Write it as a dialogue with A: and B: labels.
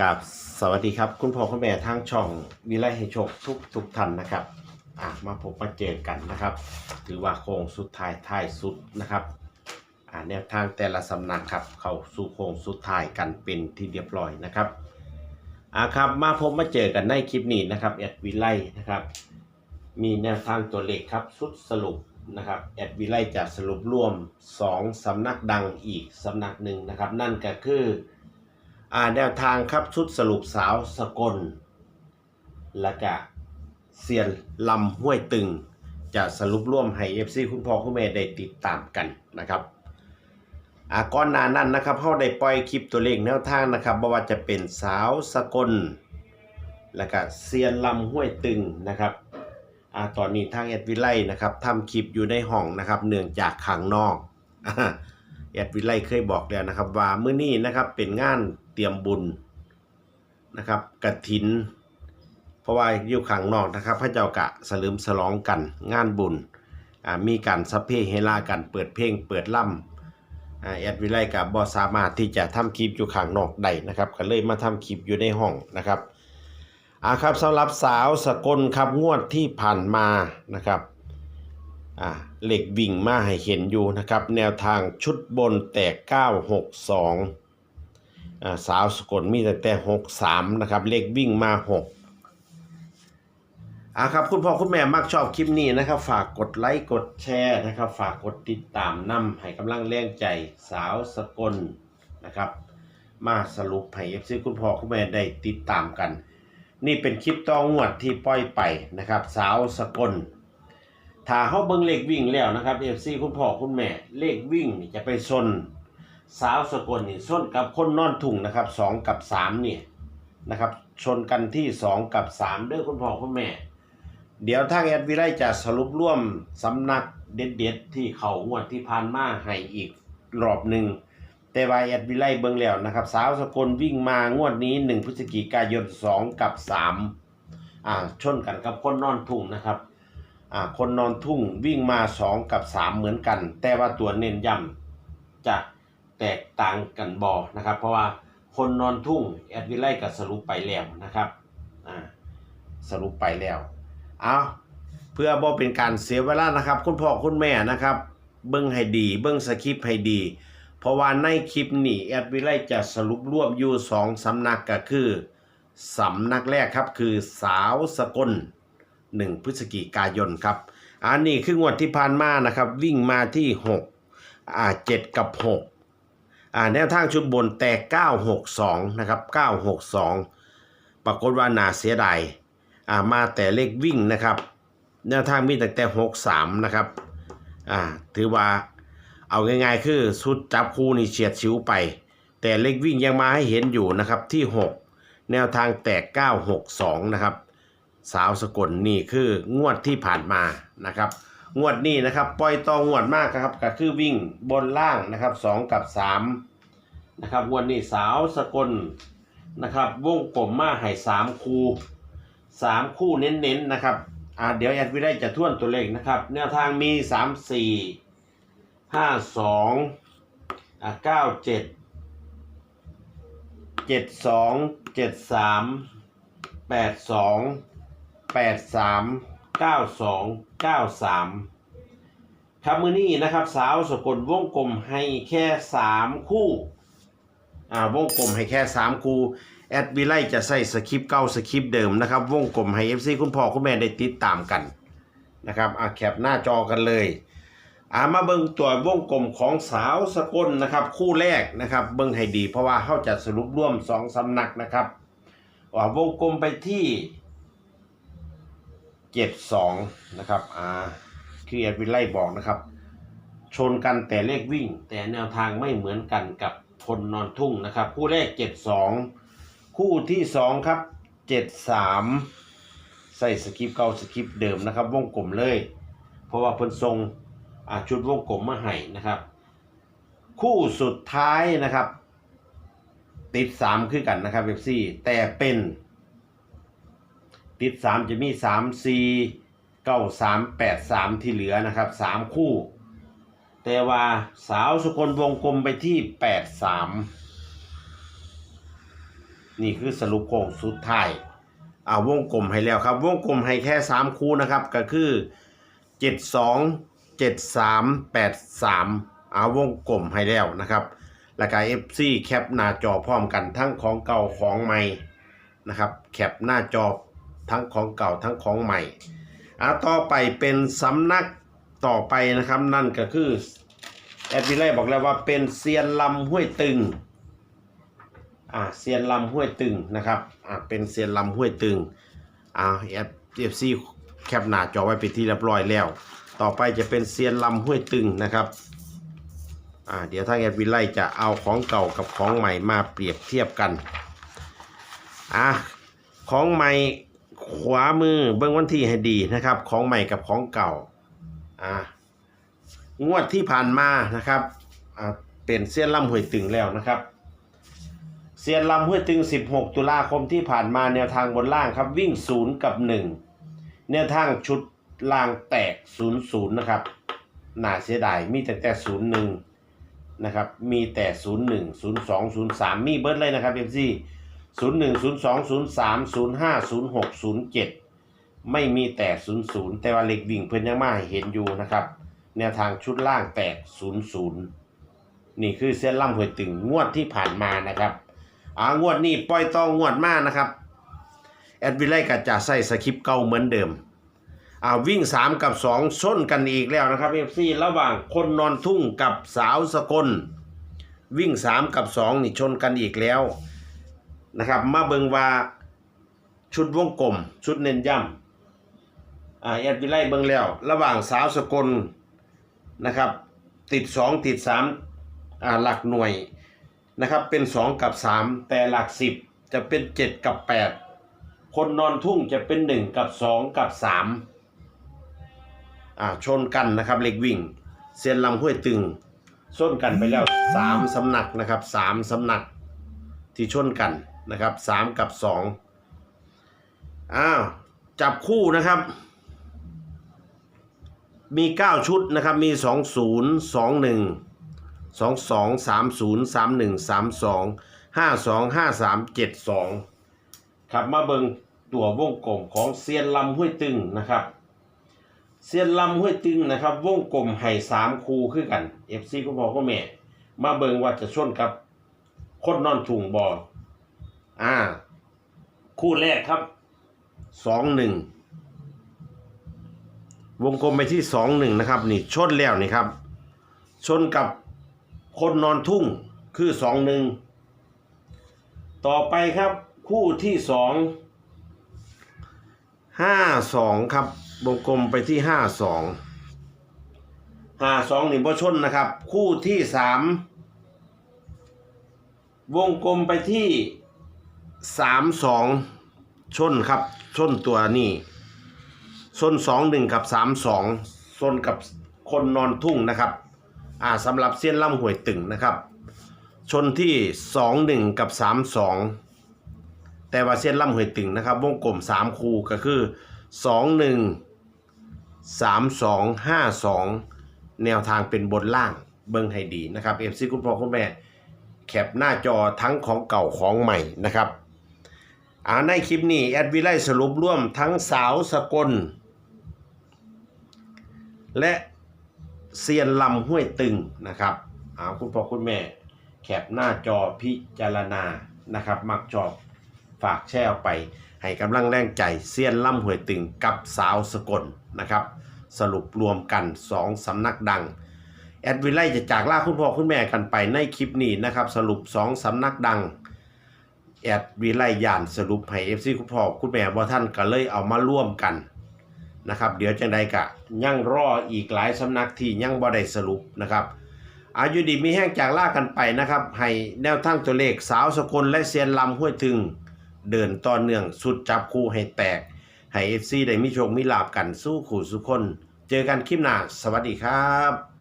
A: กับสวัสดีครับ คุณพ่อคุณแม่ทางช่องวิไลให้โชคทุกทุกท่านนะครับอะมาพบมาเจอกันนะครับ ถือว่าโค้งสุดท้ายท้ายสุดนะครับอ่าแนวทางแต่ละสำนักครับเข้าสู่โค้งสุดท้ายกันเป็นที่เรียบร้อยนะครับอ่าครับมาพบมาเจอกันในคลิปนี้นะครับแอดวิไลนะครับ มีแนวทางตัวเลขครับสุดสรุปนะครับแอดวิไลจะสรุปรวม 2สำนักดังอีกสำนักหนึ่งนะครับ นั่นก็คือ อ่าแนวทางครับชุดสรุปสาวสกล และก็เซียนลำห้วยตึง จะสรุปร่วมให้เอฟซีคุณพ่อคุณแม่ได้ติดตามกันนะครับอาก่อนหน้านั้นนะครับเขาได้ปล่อยคลิปตัวเลขแนวทางนะครับบ่ว่าจะเป็นสาวสกล และก็เซียนลำห้วยตึงนะครับอาตอนนี้ทางแอดวิไลนะครับทำคลิปอยู่ในห้องนะครับเนื่องจากขังนอก แอดวิไลเคยบอกแล้วนะครับ ว่ามื้อนี้นะครับเป็นงานเตรียมบุญนะครับกฐิน เพราะว่าอยู่ข้างนอกนะครับ พระเจ้ากะสลืมฉลองกันงานบุญมีการสัพเพเฮลากันเปิดเพลงเปิดล่ำแอดวิไลกับบอสามารถที่จะทำคลิปอยู่ข้างนอกได้นะครับก็เลยมาทำคลิปอยู่ในห้องนะครับอ่าครับสำหรับสาวสกลครับงวดที่ผ่านมานะครับ อ่าเหล็กวิ่งมาให้เห็นอยู่นะครับ แนวทางชุดบนแตก 962อ่าสาวสกลมีแต่แต่ 63 นะครับเลขวิ่งมา 6อ่าครับคุณพ่อคุณแม่มักชอบคลิปนี้นะครับ ฝากกดไลค์กดแชร์นะครับ ฝากกดติดตามนำให้กำลังแรงใจสาวสกลนะครับ มาสรุปให้เอฟซีคุณพ่อคุณแม่ได้ติดตามกัน นี่เป็นคลิปตองวดที่ปล่อยไปนะครับ สาวสกล ถ้าเขาเบิ่งเลขวิ่งแล้วนะครับ FC คุณพ่อคุณแม่ เลขวิ่งนี่จะไปซนสาวสกลนี่ซนกับคนนอนทุ่งนะครับสองกับสามเนี่ยนะครับชนกันที่สองกับสามด้อคุณพ่อคุณแม่ เดี๋ยวทางแอดวิไลจะสรุปร่วมสำนักเด็ดๆที่เขางวดที่ผ่านมาให้อีกรอบหนึ่งแต่ว่าแอดวิไลเบิ่งแล้วนะครับ สาวสกลวิ่งมางวดนี้หนึ่งพฤศจิกายนสองกับสามอ่าชนกันกับคนนอนทุ่งนะครับ คนนอนทุ่งวิ่งมา 2 กับ 3 เหมือนกัน แต่ว่าตัวเน้นย้ำจะแตกต่างกันบอนะครับ เพราะว่าคนนอนทุ่งแอดวิไลก็สรุปไปแล้วนะครับอ่าสรุปไปแล้ว เอาเพื่อบ่เป็นการเสียเวลานะครับ คุณพ่อคุณแม่นะครับ เบิ้งให้ดี เบิ้งสคริปต์ให้ดี เพราะว่าในคลิปนี้แอดวิไลจะสรุปรวมอยู่สองสำนักก็คือสำนักแรกครับคือสาวสกล 1 พฤศจิกายนครับอันนี้คืองวดที่ผ่านมานะครับ วิ่งมาที่ 6 อ่า 7 กับ 6 อ่า แนวทางชุดบนแตก 962 นะครับ 962 ปรากฏว่านาเสียดาย อ่า มาแต่เลขวิ่งนะครับ แนวทางมีแต่แต่ 63 นะครับ อ่า ถือว่าเอาง่ายๆ คือชุดจับคู่นี่เฉียดชิวไป แต่เลขวิ่งยังมาให้เห็นอยู่นะครับที่ 6 แนวทางแตก 962 นะครับ สาวสกลนี่คืองวดที่ผ่านมานะครับ งวดนี้นะครับปล่อยต่องวดมากครับก็คือวิ่งบนล่างนะครับสองกับสามนะครับงวดนี้สาวสกลนะครับวงกลมมาให้สามคูสามคู่เน้นๆนะครับอ่าเดี๋ยวแอดวิได้จะท่วนตัวเลขนะครับ แนวทางมีสามสี่ห้าสองอ่าเก้าเจ็ดเจ็ดสองเจ็ดสามแปดสอง แปดสามเก้าสองเก้าสามครับมือนี้นะครับ สาวสกลวงกลมให้แค่สามคู่อ่าวงกลมให้แค่สามคู่แอดวิไลจะใส่สคริปต์เก่าสคริปต์เดิมนะครับ วงกลมให้ FC คุณพ่อคุณแม่ได้ติดตามกันนะครับอะแคปหน้าจอกันเลยอ่ามาเบิ่งตัววงกลมของสาวสกลนะครับ คู่แรกนะครับ เบิ่งให้ดี เพราะว่าเข้าจะสรุปร่วมสองสำนักนะครับว่าวงกลมไปที่ เจ็ดสองนะครับอ่าคือแอดวิไลบอกนะครับ ชนกันแต่เลขวิ่ง แต่แนวทางไม่เหมือนกันกับคนนอนทุ่งนะครับ คู่แรกเจ็ดสองคู่ที่สองครับเจ็ดสามใส่สคริปต์เก่าสคริปต์เดิมนะครับ วงกลมเลย เพราะว่าเพิ่นทรงอ่าชุดวงกลมมาให้นะครับ คู่สุดท้ายนะครับ ติดสามคือกันนะครับเอฟซีแต่เป็น ติดสามจะมีสามสี่เก้าสามแปดสามที่เหลือนะครับสามคู่ แต่ว่าสาวสกลวงกลมไปที่แปดสามนี่คือสรุปโค้งสุดท้ายอ่าวงกลมให้แล้วครับ วงกลมให้แค่สามคู่นะครับ ก็คือเจ็ดสองเจ็ดสามแปดสามอ่าวงกลมให้แล้วนะครับแล้วก็ FC แคปหน้าจอพร้อมกันทั้งของเก่าของใหม่นะครับ แคปหน้าจอ ทั้งของเก่าทั้งของใหม่อ่าต่อไปเป็นสำนักต่อไปนะครับนั่นก็คือแอดวิไลบอกแล้วว่าเป็นเซียนลำห้วยตึงอ่าเซียนลำห้วยตึงนะครับอ่าเป็นเซียนลำห้วยตึงอ่าแอดเอฟซีแคปหน้าจอไว้เป็นที่เรียบร้อยแล้ว ต่อไปจะเป็นเซียนลำห้วยตึงนะครับอ่าเดี๋ยวทางแอดวิไลจะเอาของเก่ากับของใหม่มาเปรียบเทียบกันอะของใหม่ ขวามือเบื้องวันที่ให้ดีนะครับ ของใหม่กับของเก่าอ่างวดที่ผ่านมานะครับอ่าเป็นเสี้ยนลำห้วยตึงแล้วนะครับเสียนลำห้วยตึง 16 ตุลาคมที่ผ่านมาแนวทางบนล่างครับ วิ่ง 0 กับ 1 แนวทางชุดล่างแตก 0 0 นะครับ น่าเสียดาย มีแต่แต่ 0 1 นะครับ มีแต่ 0 1 0 2 0 3 มีเบิร์ดเลยนะครับเอฟซี 0 1 0 2 0 3 0 5 0 6 0 7ไม่มีแต่0 0แต่ว่าเหล็กวิ่งเพิ่นยังมาให้เห็นอยู่นะครับแนวทางชุดล่างแตก0 0นี่คือเส้นล่ำหวยตึงงวดที่ผ่านมานะครับอ่างวดนี้ปล่อยต้องงวดมากนะครับ แอดวิไลก็จะใส่สคริปเก่าเหมือนเดิมอ่าวิ่ง 3 กับ2ชนกันอีกแล้วนะครับ FC ระหว่างคนนอนทุ่งกับสาวสกล วิ่ง 3 กับ 2 นี่ชนกันอีกแล้ว นะครับ มาเบิงว่าชุดวงกลม ชุดเน้นย่ำอ่าแอดวิไลเบิงแล้ว ระหว่างสาวสกลนะครับ ติด 2 ติด3อ่าหลักหน่วยนะครับเป็น 2 กับ 3 แต่หลัก 10 จะเป็น 7 กับ 8 คนนอนทุ่งจะเป็น 1 กับ 2 กับ3อ่าชนกันนะครับเล็กวิ่งเซียนลำห้วยตึงชนกันไปแล้วสามสำนักนะครับสามสำนักที่ชนกัน นะครับสามกับสองอ้าวจับคู่นะครับ มีเก้าชุดนะครับ มีสองศูนย์สองหนึ่งสองสองสามศูนย์สามหนึ่งสามสองห้าสองห้าสามเจ็ดสองครับมาเบิงตัววงกลมของเซียนลำห้วยตึงนะครับเสียนลำห้วยตึงนะครับ วงกลมไห่สามคูคือกัน FC ก็บอกก็แม่ มาเบิงว่าจะชนกับคนนอนถุงบอ อ่าคู่แรกครับสองหนึ่งวงกลมไปที่สองหนึ่งนะครับ นี่ชนแล้วนี่ครับ ชนกับคนนอนทุ่งคือสองหนึ่งต่อไปครับคู่ที่สองห้าสองครับ วงกลมไปที่ห้าสองห้าสองนี่บ่ชนนะครับ คู่ที่สามวงกลมไปที่ สามสองชนครับชนตัวนี่ชนสองหนึ่งกับสามสองชนกับคนนอนทุ่งนะครับอ่าสำหรับเส้นล่ำหวยตึงนะครับ ชนที่สองหนึ่งกับสามสองแต่ว่าเส้นล่ำหวยตึงนะครับ วงกลมสามคูก็คือสองหนึ่งสามสองห้าสองแนวทางเป็นบนล่างเบิ้งให้ดีนะครับเอฟซีคุณพ่อคุณแม่แคปหน้าจอทั้งของเก่าของใหม่นะครับ อ่าในคลิปนี้แอดวิไลสรุปร่วมทั้งสาวสกล และเซียนลำห้วยตึงนะครับอ่าคุณพ่อคุณแม่แคปหน้าจอพิจารณานะครับ มักชอบฝากแชร์ออกไป ให้กำลังแรงใจเซียนล่ำหวยตึงกับสาวสกลนะครับ สรุปรวมกัน2สำนักดัง แอดวิไลจะจากล่าคุณพ่อคุณแม่กันไปในคลิปนี้นะครับ สรุป2สำนักดัง แอดวิไลยานสรุปให้เอฟซีคุณพ่อคุณแม่ว่าท่านก็เลยเอามาร่วมกันนะครับ เดี๋ยวจังใดกะยังรออีกหลายสำนักที่ยังบ่ได้สรุปนะครับอายุดีมีแห้งจากลากันไปนะครับ ให้แนวทางตัวเลขสาวสกลและเซียนลำห้วยตึง เดินต่อเนื่องสุดจับคู่ให้แตก ให้เอฟซีได้มีโชคมีลาบกันสู้ขู่สุคน เจอกันคลิปหน้า สวัสดีครับ